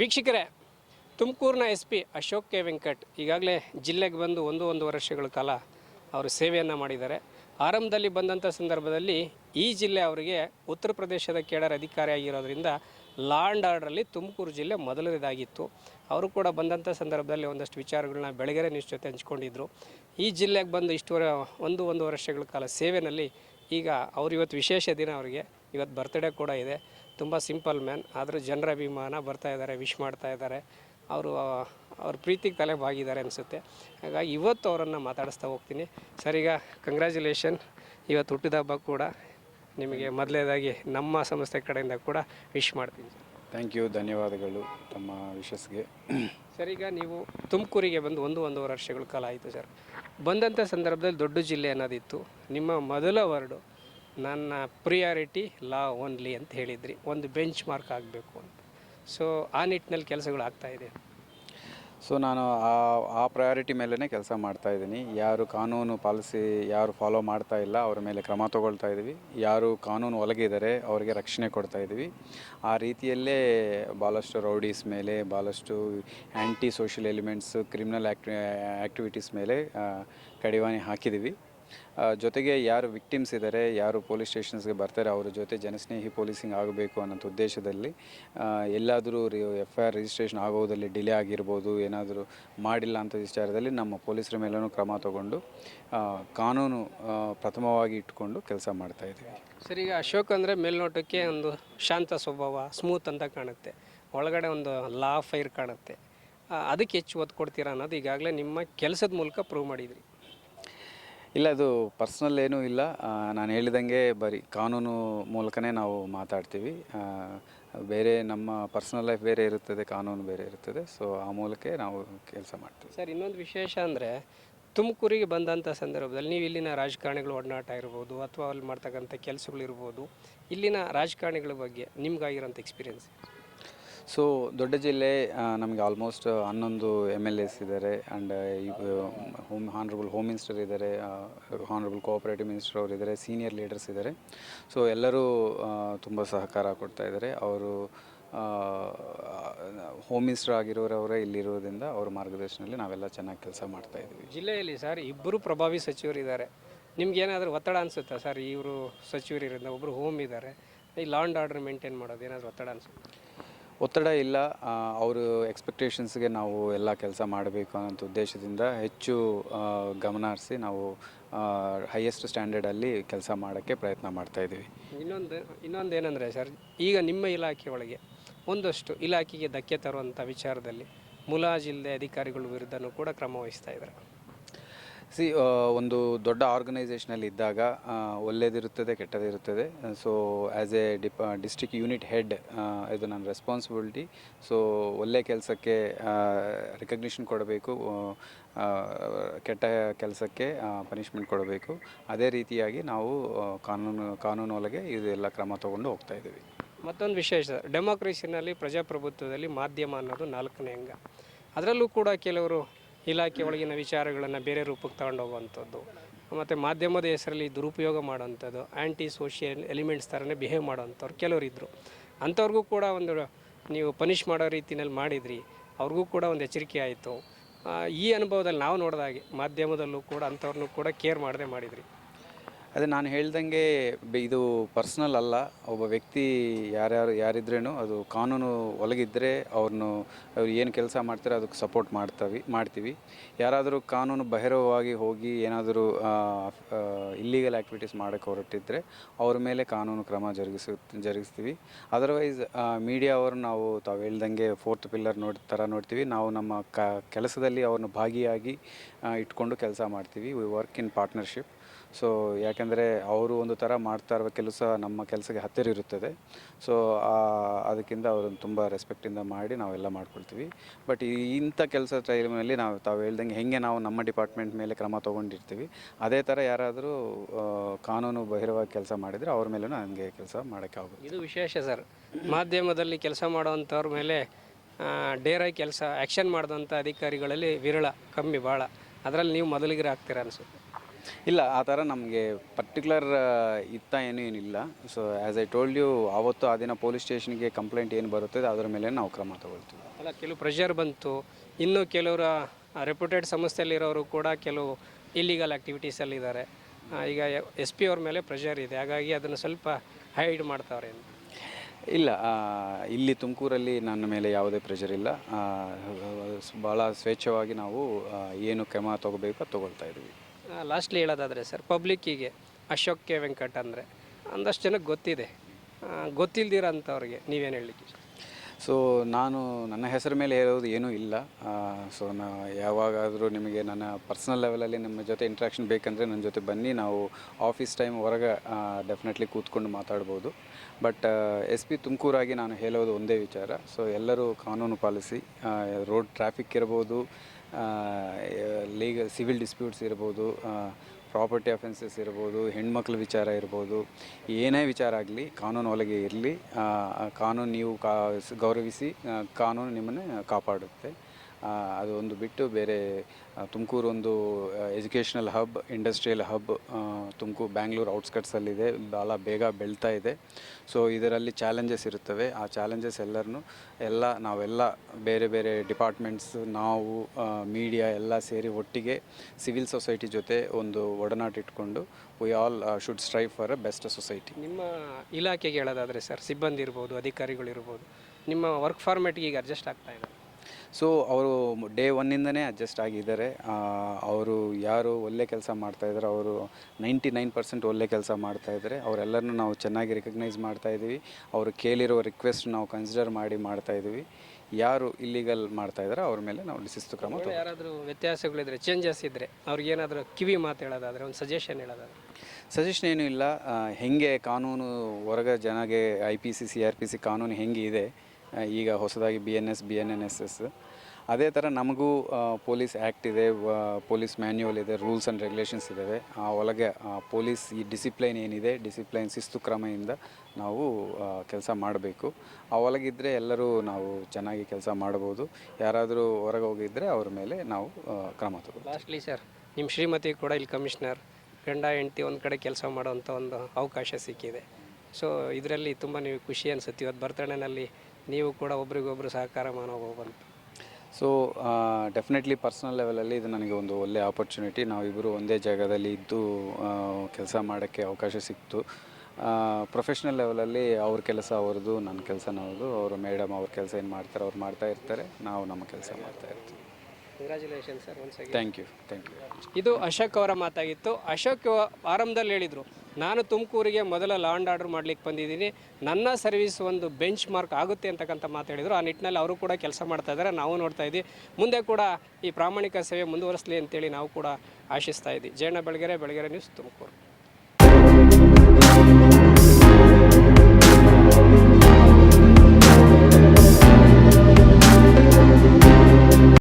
ವೀಕ್ಷಕರೇ, ತುಮಕೂರಿನ S P Ashok K Venkat ಈಗಾಗಲೇ ಜಿಲ್ಲೆಗೆ ಬಂದು ಒಂದು ಒಂದು ವರ್ಷಗಳ ಕಾಲ ಅವರು ಸೇವೆಯನ್ನು ಮಾಡಿದ್ದಾರೆ. ಆರಂಭದಲ್ಲಿ ಬಂದಂಥ ಸಂದರ್ಭದಲ್ಲಿ ಈ ಜಿಲ್ಲೆ ಅವರಿಗೆ ಉತ್ತರ ಪ್ರದೇಶದ ಕೇಡರ್ ಅಧಿಕಾರಿ ಆಗಿರೋದ್ರಿಂದ ಲಾ ಆ್ಯಂಡ್ ಆರ್ಡ್ರಲ್ಲಿ ತುಮಕೂರು ಜಿಲ್ಲೆ ಮೊದಲನೇದಾಗಿತ್ತು. ಅವರು ಕೂಡ ಬಂದಂಥ ಸಂದರ್ಭದಲ್ಲಿ ಒಂದಷ್ಟು ವಿಚಾರಗಳನ್ನ ಬೆಳಗೆರೆ ನ್ಯೂಸ್ ಜೊತೆ ಹಂಚ್ಕೊಂಡಿದ್ರು. ಈ ಜಿಲ್ಲೆಗೆ ಬಂದು ಇಷ್ಟು ಒಂದು ಒಂದು ವರ್ಷಗಳ ಕಾಲ ಸೇವೆಯಲ್ಲಿ ಈಗ ಅವ್ರು ಇವತ್ತು ವಿಶೇಷ ದಿನ ಅವರಿಗೆ. ಇವತ್ತು ಬರ್ತ್ಡೇ ಕೂಡ ಇದೆ. ತುಂಬ ಸಿಂಪಲ್ ಮ್ಯಾನ್. ಆದರೂ ಜನರ ಅಭಿಮಾನ ಬರ್ತಾ ಇದ್ದಾರೆ ವಿಶ್ ಮಾಡ್ತಾ ಇದ್ದಾರೆ. ಅವರು ಅವ್ರ ಪ್ರೀತಿಗೆ ತಲೆ ಬಾಗಿದ್ದಾರೆ ಅನಿಸುತ್ತೆ. ಹಾಗಾಗಿ ಇವತ್ತು ಅವರನ್ನು ಮಾತಾಡಿಸ್ತಾ ಹೋಗ್ತೀನಿ. ಸರಿಗ ಈಗ ಕಂಗ್ರ್ಯಾಚುಲೇಷನ್ ಇವತ್ತು ಹುಟ್ಟಿದ ಹಬ್ಬ ಕೂಡ ನಿಮಗೆ ಮೊದಲೇದಾಗಿ ನಮ್ಮ ಸಂಸ್ಥೆ ಕಡೆಯಿಂದ ಕೂಡ ವಿಶ್ ಮಾಡ್ತೀನಿ ಥ್ಯಾಂಕ್ ಯು ಧನ್ಯವಾದಗಳು ತಮ್ಮ ವಿಶಸ್ಗೆ ಸರಿಗ ಈಗ ನೀವು ತುಮಕೂರಿಗೆ ಬಂದು ಒಂದು ಒಂದೂವರೆ ವರ್ಷಗಳ ಕಾಲ ಆಯಿತು ಸರ್. ಬಂದಂಥ ಸಂದರ್ಭದಲ್ಲಿ ದೊಡ್ಡ ಜಿಲ್ಲೆ ಅನ್ನೋದಿತ್ತು. ನಿಮ್ಮ ಮೊದಲ ವರ್ಡು ನನ್ನ ಪ್ರಿಯಾರಿಟಿ ಲಾ ಓನ್ಲಿ ಅಂತ ಹೇಳಿದ್ರಿ. ಒಂದು ಬೆಂಚ್ ಮಾರ್ಕ್ ಆಗಬೇಕು ಅಂತ. ಸೊ ಆ ನಿಟ್ಟಿನಲ್ಲಿ ಕೆಲಸಗಳು ಆಗ್ತಾ ಇದೆ. ಸೊ ನಾನು ಆ ಆ ಪ್ರಯಾರಿಟಿ ಮೇಲೇ ಕೆಲಸ ಮಾಡ್ತಾ ಇದ್ದೀನಿ. ಯಾರು ಕಾನೂನು ಪಾಲಿಸಿ ಯಾರು ಫಾಲೋ ಮಾಡ್ತಾ ಇಲ್ಲ, ಅವರ ಮೇಲೆ ಕ್ರಮ ತಗೊಳ್ತಾ ಇದ್ದೀವಿ. ಯಾರು ಕಾನೂನು ಒಲಗಿದ್ದಾರೆ ಅವರಿಗೆ ರಕ್ಷಣೆ ಕೊಡ್ತಾ ಇದ್ದೀವಿ. ಆ ರೀತಿಯಲ್ಲೇ ಭಾಳಷ್ಟು ರೌಡೀಸ್ ಮೇಲೆ ಭಾಳಷ್ಟು anti social elements criminal acti activities ಮೇಲೆ ಕಡಿವಾಣಿ ಹಾಕಿದ್ದೀವಿ. ಜೊತೆಗೆ ಯಾರು ವಿಕ್ಟಿಮ್ಸ್ ಇದ್ದಾರೆ ಯಾರು ಪೊಲೀಸ್ ಸ್ಟೇಷನ್ಸ್ಗೆ ಬರ್ತಾರೆ, ಅವರ ಜೊತೆ ಜನಸ್ನೇಹಿ ಪೊಲೀಸಿಂಗ್ ಆಗಬೇಕು ಅನ್ನೋಂಥ ಉದ್ದೇಶದಲ್ಲಿ ಎಲ್ಲಾದರೂ ಎಫ್ ಐ ಆರ್ ರಿಜಿಸ್ಟ್ರೇಷನ್ ಆಗೋದಲ್ಲಿ ಡಿಲೇ ಆಗಿರ್ಬೋದು, ಏನಾದರೂ ಮಾಡಿಲ್ಲ ಅಂತ ವಿಚಾರದಲ್ಲಿ ನಮ್ಮ ಪೊಲೀಸರ ಮೇಲೂ ಕ್ರಮ ತಗೊಂಡು ಕಾನೂನು ಪ್ರಥಮವಾಗಿ ಇಟ್ಕೊಂಡು ಕೆಲಸ ಮಾಡ್ತಾ ಇದ್ದೀವಿ. ಸರ್, ಈಗ ಅಶೋಕ್ ಅಂದರೆ ಮೇಲ್ನೋಟಕ್ಕೆ ಒಂದು ಶಾಂತ ಸ್ವಭಾವ ಸ್ಮೂತ್ ಅಂತ ಕಾಣುತ್ತೆ. ಒಳಗಡೆ ಒಂದು ಲಾ ಫೈರ್ ಕಾಣುತ್ತೆ. ಅದಕ್ಕೆ ಹೆಚ್ಚು ಒತ್ತು ಕೊಡ್ತೀರಾ ಅನ್ನೋದು ಈಗಾಗಲೇ ನಿಮ್ಮ ಕೆಲಸದ ಮೂಲಕ ಪ್ರೂವ್ ಮಾಡಿದ್ರಿ. ಇಲ್ಲ ಅದು ಪರ್ಸ್ನಲ್ ಏನೂ ಇಲ್ಲ. ನಾನು ಹೇಳಿದಂಗೆ ಬರೀ ಕಾನೂನು ಮೂಲಕನೇ ನಾವು ಮಾತಾಡ್ತೀವಿ. ಬೇರೆ ನಮ್ಮ ಪರ್ಸ್ನಲ್ ಲೈಫ್ ಬೇರೆ ಇರುತ್ತದೆ, ಕಾನೂನು ಬೇರೆ ಇರುತ್ತದೆ. ಸೊ ಆ ಮೂಲಕ ನಾವು ಕೆಲಸ ಮಾಡ್ತೀವಿ. ಸರ್, ಇನ್ನೊಂದು ವಿಶೇಷ ಅಂದರೆ ತುಮಕೂರಿಗೆ ಬಂದಂಥ ಸಂದರ್ಭದಲ್ಲಿ ನೀವು ಇಲ್ಲಿನ ರಾಜಕಾರಣಿಗಳು ಒಡನಾಟ ಇರ್ಬೋದು ಅಥವಾ ಅಲ್ಲಿ ಮಾಡ್ತಕ್ಕಂಥ ಕೆಲಸಗಳಿರ್ಬೋದು, ಇಲ್ಲಿನ ರಾಜಕಾರಣಿಗಳ ಬಗ್ಗೆ ನಿಮ್ಗಾಗಿರೋಂಥ ಎಕ್ಸ್ಪೀರಿಯನ್ಸ್ ಸೊ ದೊಡ್ಡ ಜಿಲ್ಲೆ ನಮಗೆ ಆಲ್ಮೋಸ್ಟ್ ಹನ್ನೊಂದು ಎಂ ಎಲ್ ಎಸ್ ಇದ್ದಾರೆ and home honourable home minister ಇದ್ದಾರೆ ಹಾನರಬಲ್ ಕೋಆಪರೇಟಿವ್ ಮಿನಿಸ್ಟರ್ ಅವರು ಇದ್ದಾರೆ ಸೀನಿಯರ್ ಲೀಡರ್ಸ್ ಇದ್ದಾರೆ ಸೊ ಎಲ್ಲರೂ ತುಂಬ ಸಹಕಾರ ಕೊಡ್ತಾ ಇದ್ದಾರೆ ಅವರು ಹೋಮ್ ಮಿನಿಸ್ಟರ್ ಆಗಿರೋರವರೇ ಇಲ್ಲಿರೋದ್ರಿಂದ ಅವ್ರ ಮಾರ್ಗದರ್ಶನದಲ್ಲಿ ನಾವೆಲ್ಲ ಚೆನ್ನಾಗಿ ಕೆಲಸ ಮಾಡ್ತಾ ಇದ್ದೀವಿ. ಜಿಲ್ಲೆಯಲ್ಲಿ ಸರ್, ಇಬ್ಬರು ಪ್ರಭಾವಿ ಸಚಿವರಿದ್ದಾರೆ ನಿಮ್ಗೇನಾದರೂ ಒತ್ತಡ ಅನಿಸುತ್ತಾ ಸರ್, ಇವರು ಸಚಿವರಿರಿಂದ ಒಬ್ಬರು ಹೋಮ್ ಇದ್ದಾರೆ ಈ ಲಾ ಆ್ಯಂಡ್ ಆರ್ಡರ್ ಮೇಂಟೈನ್ ಮಾಡೋದು ಏನಾದರೂ ಒತ್ತಡ ಅನಿಸುತ್ತೆ? ಒತ್ತಡ ಇಲ್ಲ. ಅವರ ಎಕ್ಸ್ಪೆಕ್ಟೇಷನ್ಸ್ಗೆ ನಾವು ಎಲ್ಲ ಕೆಲಸ ಮಾಡಬೇಕು ಅನ್ನೋಂಥ ಉದ್ದೇಶದಿಂದ ಹೆಚ್ಚು ಗಮನ ಹರಿಸಿ ನಾವು ಹೈಯೆಸ್ಟ್ ಸ್ಟ್ಯಾಂಡರ್ಡಲ್ಲಿ ಕೆಲಸ ಮಾಡೋಕ್ಕೆ ಪ್ರಯತ್ನ ಮಾಡ್ತಾ ಇದ್ದೀವಿ. ಇನ್ನೊಂದು ಇನ್ನೊಂದು ಏನಂದರೆ ಸರ್, ಈಗ ನಿಮ್ಮ ಇಲಾಖೆ ಒಳಗೆ ಒಂದಷ್ಟು ಇಲಾಖೆಗೆ ಧಕ್ಕೆ ತರುವಂಥ ವಿಚಾರದಲ್ಲಿ ಮುಲಾಜಿಲ್ಲದೆ ಅಧಿಕಾರಿಗಳ ವಿರುದ್ಧನೂ ಕೂಡ ಕ್ರಮ ವಹಿಸ್ತಾ ಇದ್ದಾರೆ. ಸಿ ಒಂದು ದೊಡ್ಡ ಆರ್ಗನೈಸೇಷನಲ್ಲಿ ಇದ್ದಾಗ ಒಳ್ಳೇದಿರುತ್ತದೆ, ಕೆಟ್ಟದಿರುತ್ತದೆ. So as a dip district unit head ಇದು ನನ್ನ ರೆಸ್ಪಾನ್ಸಿಬಿಲಿಟಿ ಸೊ ಒಳ್ಳೆ ಕೆಲಸಕ್ಕೆ ರೆಕಗ್ನಿಷನ್ ಕೊಡಬೇಕು. ಕೆಟ್ಟ ಕೆಲಸಕ್ಕೆ ಪನಿಷ್ಮೆಂಟ್ ಕೊಡಬೇಕು. ಅದೇ ರೀತಿಯಾಗಿ ನಾವು ಕಾನೂನು ಕಾನೂನು ಒಳಗೆ ಇದೆಲ್ಲ ಕ್ರಮ ತಗೊಂಡು ಹೋಗ್ತಾ ಇದ್ದೀವಿ. ಮತ್ತೊಂದು ವಿಶೇಷ ಡೆಮೋಕ್ರಸಿನಲ್ಲಿ ಪ್ರಜಾಪ್ರಭುತ್ವದಲ್ಲಿ ಮಾಧ್ಯಮ ಅನ್ನೋದು ನಾಲ್ಕನೇ ಅಂಗ. ಅದರಲ್ಲೂ ಕೂಡ ಕೆಲವರು ಇಲಾಖೆ ಒಳಗಿನ ವಿಚಾರಗಳನ್ನು ಬೇರೆ ರೂಪಕ್ಕೆ ತಗೊಂಡು ಹೋಗುವಂಥದ್ದು. ಮತ್ತು ಮಾಧ್ಯಮದ ಹೆಸರಲ್ಲಿ ದುರುಪಯೋಗ ಮಾಡೋವಂಥದ್ದು ಆ್ಯಂಟಿ ಸೋಷಿಯಲ್ ಎಲಿಮೆಂಟ್ಸ್ ಥರನೇ ಬಿಹೇವ್ ಮಾಡೋವಂಥವ್ರು ಕೆಲವರು ಇದ್ದರು ಅಂಥವ್ರಿಗೂ ಕೂಡ ಒಂದು ನೀವು ಪನಿಷ್ ಮಾಡೋ ರೀತಿಯಲ್ಲಿ ಮಾಡಿದ್ರಿ, ಅವ್ರಿಗೂ ಕೂಡ ಒಂದು ಎಚ್ಚರಿಕೆ ಆಯಿತು. ಈ ಅನುಭವದಲ್ಲಿ ನಾವು ನೋಡಿದಾಗೆ, ಮಾಧ್ಯಮದಲ್ಲೂ ಕೂಡ ಅಂಥವ್ರನ್ನೂ ಕೂಡ ಕೇರ್ ಮಾಡದೆ ಮಾಡಿದ್ರಿ. ಅದೇ ನಾನು ಹೇಳ್ದಂಗೆ ಇದು ಪರ್ಸ್ನಲ್ ಅಲ್ಲ. ಒಬ್ಬ ವ್ಯಕ್ತಿ ಯಾರ್ಯಾರು, ಯಾರಿದ್ರೇನು ಅದು ಕಾನೂನು ಒಳಗಿದ್ದರೆ ಅವ್ರನ್ನು ಅವ್ರು ಏನು ಕೆಲಸ ಮಾಡ್ತಾರೆ ಅದಕ್ಕೆ ಸಪೋರ್ಟ್ ಮಾಡ್ತವಿ, ಮಾಡ್ತೀವಿ. ಯಾರಾದರೂ ಕಾನೂನು ಬಹಿರವಾಗಿ ಹೋಗಿ ಏನಾದರೂ ಇಲ್ಲೀಗಲ್ ಆ್ಯಕ್ಟಿವಿಟೀಸ್ ಮಾಡೋಕ್ಕೆ ಹೊರಟಿದ್ದರೆ ಅವ್ರ ಮೇಲೆ ಕಾನೂನು ಕ್ರಮ ಜರುಗಿಸ, ಜರುಗಿಸ್ತೀವಿ. ಅದರ್ವೈಸ್ ಮೀಡಿಯಾ ಅವರು ನಾವು ತಾವು ಹೇಳ್ದಂಗೆ ಫೋರ್ತ್ ಪಿಲ್ಲರ್ ನೋಡಿ, ಥರ ನೋಡ್ತೀವಿ. ನಾವು ನಮ್ಮ ಕ, ಕೆಲಸದಲ್ಲಿ ಅವ್ರನ್ನ ಭಾಗಿಯಾಗಿ ಇಟ್ಕೊಂಡು ಕೆಲಸ ಮಾಡ್ತೀವಿ. We work in partnership so ಯಾಕೆಂದರೆ ಅವರು ಒಂದು ಥರ ಮಾಡ್ತಾ ಇರುವ ಕೆಲಸ ನಮ್ಮ ಕೆಲಸಕ್ಕೆ ಹತ್ತಿರ ಇರುತ್ತದೆ. ಸೊ ಅದಕ್ಕಿಂತ ಅವರನ್ನು ತುಂಬ ರೆಸ್ಪೆಕ್ಟಿಂದ ಮಾಡಿ ನಾವೆಲ್ಲ ಮಾಡ್ಕೊಳ್ತೀವಿ. ಬಟ್ ಈ ಇಂಥ ಕೆಲಸ ಟೈಮಲ್ಲಿ ನಾವು ತಾವು ಹೇಳ್ದಂಗೆ ಹೆಂಗೆ ನಾವು ನಮ್ಮ ಡಿಪಾರ್ಟ್ಮೆಂಟ್ ಮೇಲೆ ಕ್ರಮ ತೊಗೊಂಡಿರ್ತೀವಿ. ಅದೇ ಥರ ಯಾರಾದರೂ ಕಾನೂನು ಬಹಿರವಾಗಿ ಕೆಲಸ ಮಾಡಿದರೆ ಅವ್ರ ಮೇಲೂ ನನಗೆ ಕೆಲಸ ಮಾಡೋಕ್ಕೆ ಆಗುತ್ತೆ. ಇದು ವಿಶೇಷ ಸರ್. ಮಾಧ್ಯಮದಲ್ಲಿ ಕೆಲಸ ಮಾಡುವಂಥವ್ರ ಮೇಲೆ ಡೇರಾಗಿ ಕೆಲಸ, ಆ್ಯಕ್ಷನ್ ಮಾಡಿದಂಥ ಅಧಿಕಾರಿಗಳಲ್ಲಿ ವಿರಳ, ಕಮ್ಮಿ ಭಾಳ. ಅದರಲ್ಲಿ ನೀವು ಮೊದಲಿಗರ ಆಗ್ತೀರ ಅನಿಸುತ್ತೆ? ಇಲ್ಲ ಆ ಥರ ನಮಗೆ ಪರ್ಟಿಕ್ಯುಲರ್ ಇತ್ತ ಏನೂ ಏನಿಲ್ಲ. So as I told you ಆವತ್ತು ಆ ದಿನ ಪೊಲೀಸ್ ಸ್ಟೇಷನ್ಗೆ ಕಂಪ್ಲೇಂಟ್ ಏನು ಬರುತ್ತದೆ ಅದರ ಮೇಲೆ ನಾವು ಕ್ರಮ ತಗೊಳ್ತೀವಿ. ಅಲ್ಲ ಕೆಲವು ಪ್ರೆಷರ್ ಬಂತು. ಇನ್ನು ಕೆಲವರ ರೆಪ್ಯೂಟೆಡ್ ಸಂಸ್ಥೆಯಲ್ಲಿರೋರು ಕೂಡ ಕೆಲವು ಇಲ್ಲಿಗಲ್ ಆ್ಯಕ್ಟಿವಿಟೀಸಲ್ಲಿದ್ದಾರೆ ಈಗ ಎಸ್ ಪಿ ಅವ್ರ ಮೇಲೆ ಪ್ರೆಷರ್ ಇದೆ. ಹಾಗಾಗಿ ಅದನ್ನು ಸ್ವಲ್ಪ ಹೈಡ್ ಮಾಡ್ತಾವ್ರೆ ಇಲ್ಲ ಇಲ್ಲಿ ತುಮಕೂರಲ್ಲಿ ನನ್ನ ಮೇಲೆ ಯಾವುದೇ ಪ್ರೆಷರ್ ಇಲ್ಲ. ಭಾಳ ಸ್ವೇಚ್ಛವಾಗಿ ನಾವು ಏನು ಕ್ರಮ ತಗೋಬೇಕೋ ಅದು ತಗೊಳ್ತಾ ಇದ್ದೀವಿ. ಲಾಸ್ಟ್ಲಿ ಹೇಳೋದಾದರೆ ಸರ್ ಪಬ್ಲಿಕ್ಕಿಗೆ ಅಶೋಕ್ ಕೆ ವೆಂಕಟ್ ಅಂದರೆ ಒಂದಷ್ಟು ಜನಕ್ಕೆ ಗೊತ್ತಿದೆ. ಗೊತ್ತಿಲ್ದಿರೋಂಥವ್ರಿಗೆ ನೀವೇನು ಹೇಳಲಿಕ್ಕೆ? ಸೊ ನಾನು ನನ್ನ ಹೆಸರು ಮೇಲೆ ಹೇಳೋದು ಏನೂ ಇಲ್ಲ. ಸೊ ನಾ ಯಾವಾಗಾದರೂ ನಿಮಗೆ ನನ್ನ ಪರ್ಸ್ನಲ್ ಲೆವೆಲಲ್ಲಿ ನಿಮ್ಮ ಜೊತೆ ಇಂಟ್ರಾಕ್ಷನ್ ಬೇಕಂದರೆ ನನ್ನ ಜೊತೆ ಬನ್ನಿ. ನಾವು ಆಫೀಸ್ ಟೈಮ್ ಹೊರಗೆ ಡೆಫಿನೆಟ್ಲಿ ಕೂತ್ಕೊಂಡು ಮಾತಾಡ್ಬೋದು. ಬಟ್ ಎಸ್ ಪಿ ತುಮಕೂರಾಗಿ ನಾನು ಹೇಳೋದು ಒಂದೇ ವಿಚಾರ. ಸೊ ಎಲ್ಲರೂ ಕಾನೂನು ಪಾಲಿಸಿ ರೋಡ್ ಟ್ರಾಫಿಕ್ ಇರ್ಬೋದು ಲೀಗಲ್ ಸಿವಿಲ್ ಡಿಸ್ಪ್ಯೂಟ್ಸ್ ಇರ್ಬೋದು ಪ್ರಾಪರ್ಟಿ ಅಫೆನ್ಸಸ್ ಇರ್ಬೋದು, ಹೆಣ್ಮಕ್ಳ ವಿಚಾರ ಇರ್ಬೋದು, ಏನೇ ವಿಚಾರ ಆಗಲಿ, ಕಾನೂನು ಒಳಗೆ ಇರಲಿ ಕಾನೂನು ನೀವು ಕಾ, ಗೌರವಿಸಿ ಕಾನೂನು ನಿಮ್ಮನ್ನು ಕಾಪಾಡುತ್ತೆ. ಅದು ಒಂದು ಬಿಟ್ಟು ಬೇರೆ ತುಮಕೂರು ಒಂದು educational hub industrial hub Tumakuru Bangalore ಔಟ್ಸ್ಕಟ್ಸಲ್ಲಿದೆ ಭಾಳ ಬೇಗ ಬೆಳ್ತಾ ಇದೆ. ಸೊ ಇದರಲ್ಲಿ ಚಾಲೆಂಜಸ್ ಇರುತ್ತವೆ. ಆ ಚಾಲೆಂಜಸ್ ಎಲ್ಲರನ್ನು ಎಲ್ಲ, ನಾವೆಲ್ಲ ಬೇರೆ ಬೇರೆ ಡಿಪಾರ್ಟ್ಮೆಂಟ್ಸ್ ನಾವು ಮೀಡಿಯಾ ಎಲ್ಲ ಸೇರಿ ಒಟ್ಟಿಗೆ ಸಿವಿಲ್ ಸೊಸೈಟಿ ಜೊತೆ ಒಂದು ಒಡನಾಟ ಇಟ್ಕೊಂಡು we all should strive for a best society ನಿಮ್ಮ ಇಲಾಖೆಗೆ ಹೇಳೋದಾದರೆ ಸರ್, ಸಿಬ್ಬಂದಿ ಇರ್ಬೋದು ಅಧಿಕಾರಿಗಳಿರ್ಬೋದು ನಿಮ್ಮ ವರ್ಕ್ ಫಾರ್ಮೆಟ್ಗೆ ಈಗ ಅಡ್ಜಸ್ಟ್ ಆಗ್ತಾ ಇದ್ದಾರೆ ಸೊ ಅವರು ಡೇ ಒನ್ನಿಂದನೇ ಅಡ್ಜಸ್ಟ್ ಆಗಿದ್ದಾರೆ. ಅವರು ಯಾರು ಒಳ್ಳೆ ಕೆಲಸ ಮಾಡ್ತಾಯಿದ್ದಾರೆ ಅವರು ನೈಂಟಿ ನೈನ್ ಪರ್ಸೆಂಟ್ ಒಳ್ಳೆ ಕೆಲಸ ಮಾಡ್ತಾಯಿದ್ದಾರೆ ಅವರೆಲ್ಲರನ್ನೂ ನಾವು ಚೆನ್ನಾಗಿ ರಿಕಗ್ನೈಸ್ ಮಾಡ್ತಾಯಿದ್ದೀವಿ ಅವರು ಕೇಳಿರೋ ರಿಕ್ವೆಸ್ಟ್ ನಾವು ಕನ್ಸಿಡರ್ ಮಾಡಿ ಮಾಡ್ತಾಯಿದ್ದೀವಿ ಯಾರು ಇಲ್ಲಿಗಲ್ ಮಾಡ್ತಾ ಇದ್ದಾರೆ ಅವ್ರ ಮೇಲೆ ನಾವು ಶಿಸ್ತು ಕ್ರಮ ತಗೋ ಯಾರಾದರೂ ವ್ಯತ್ಯಾಸಗಳಿದ್ರೆ ಚೇಂಜಸ್ ಇದ್ದರೆ ಅವ್ರಿಗೇನಾದರೂ ಕಿವಿ ಮಾತು ಹೇಳೋದಾದರೆ ಒಂದು ಸಜೆಷನ್ ಹೇಳೋದಾದ್ರೆ? ಸಜೆಷನ್ ಏನೂ ಇಲ್ಲ. ಆ, ಹೆಂಗೆ ಕಾನೂನು ಹೊರಗೆ ಜನಗೆ I P C C R P C ಕಾನೂನು ಹೆಂಗೆ ಇದೆ ಈಗ ಹೊಸದಾಗಿ B N S B N N S S ಅದೇ ಥರ ನಮಗೂ ಪೊಲೀಸ್ ಆ್ಯಕ್ಟ್ ಇದೆ ಪೊಲೀಸ್ ಮ್ಯಾನ್ಯುವಲ್ ಇದೆ, ರೂಲ್ಸ್ ಆ್ಯಂಡ್ ರೆಗ್ಯುಲೇಷನ್ಸ್ ಇದ್ದಾವೆ ಆ, ಒಳಗೆ ಪೊಲೀಸ್ ಈ ಡಿಸಿಪ್ಲೈನ್ ಏನಿದೆ, ಡಿಸಿಪ್ಲೈನ್ ಶಿಸ್ತು ಕ್ರಮದಿಂದ ನಾವು ಕೆಲಸ ಮಾಡಬೇಕು. ಆ ಒಳಗಿದ್ದರೆ ಎಲ್ಲರೂ ನಾವು ಚೆನ್ನಾಗಿ ಕೆಲಸ ಮಾಡ್ಬೋದು ಯಾರಾದರೂ ಹೊರಗೆ ಹೋಗಿದ್ದರೆ ಅವ್ರ ಮೇಲೆ ನಾವು ಕ್ರಮ ತಗೋ ಲಾಸ್ಟ್ಲಿ ಸರ್ ನಿಮ್ಮ ಶ್ರೀಮತಿ ಕೂಡ ಇಲ್ಲಿ ಕಮಿಷನರ್ ಗಂಡ, ಹೆಂಡತಿ ಒಂದು ಕಡೆ ಕೆಲಸ ಮಾಡೋವಂಥ ಒಂದು ಅವಕಾಶ ಸಿಕ್ಕಿದೆ. ಸೊ ಇದರಲ್ಲಿ ತುಂಬ ನೀವು ಖುಷಿ ಅನಿಸುತ್ತೆ. ಇವತ್ತು ಬರ್ತಡೇನಲ್ಲಿ ನೀವು ಕೂಡ ಒಬ್ರಿಗೊಬ್ರು ಸಹಕಾರ ಮನೋಭಾವ ಸೊ ಡೆಫಿನೆಟ್ಲಿ ಪರ್ಸ್ನಲ್ ಲೆವೆಲಲ್ಲಿ ಇದು ನನಗೆ ಒಂದು ಒಳ್ಳೆಯ ಆಪರ್ಚುನಿಟಿ ನಾವಿಬ್ಬರು ಒಂದೇ ಜಾಗದಲ್ಲಿ ಇದ್ದು ಕೆಲಸ ಮಾಡೋಕ್ಕೆ ಅವಕಾಶ ಸಿಕ್ತು. ಪ್ರೊಫೆಷ್ನಲ್ ಲೆವೆಲಲ್ಲಿ ಅವ್ರ ಕೆಲಸ ಅವ್ರದ್ದು ನನ್ನ ಕೆಲಸ ನಮ್ಮದು ಅವರು ಮೇಡಮ್ ಅವ್ರ ಕೆಲಸ ಏನು ಮಾಡ್ತಾರೆ ಅವ್ರು ಮಾಡ್ತಾ ಇರ್ತಾರೆ. ನಾವು ನಮ್ಮ ಕೆಲಸ ಮಾಡ್ತಾ ಇರ್ತೀವಿ. Congratulation sir thank you thank you ಇದು ಅಶೋಕ್ ಅವರ ಮಾತಾಗಿತ್ತು. ಅಶೋಕ್ ಆರಂಭದಲ್ಲಿ ಹೇಳಿದರು ನಾನು ತುಮಕೂರಿಗೆ ಮೊದಲ ಲಾಂಡ್ ಆರ್ಡರ್ ಮಾಡ್ಲಿಕ್ಕೆ ಬಂದಿದ್ದೀನಿ. ನನ್ನ ಸರ್ವಿಸ್ ಒಂದು ಬೆಂಚ್ ಮಾರ್ಕ್ ಆಗುತ್ತೆ ಅಂತಕ್ಕಂಥ ಮಾತು ಹೇಳಿದರು. ಆ ನಿಟ್ಟಿನಲ್ಲಿ ಅವರು ಕೂಡ ಕೆಲಸ ಮಾಡ್ತಾ ಇದ್ದಾರೆ. ನಾವು ನೋಡ್ತಾ ಇದ್ದೀವಿ. ಮುಂದೆ ಕೂಡ ಈ ಪ್ರಾಮಾಣಿಕ ಸೇವೆ ಮುಂದುವರಿಸಲಿ ಅಂತೇಳಿ ನಾವು ಕೂಡ ಆಶಿಸ್ತಾ ಇದ್ದೀವಿ. ಜಯಣ್ಣ ಬೆಳಗೆರೆ ಬೆಳಗೆರೆ ನ್ಯೂಸ್ ತುಮಕೂರು.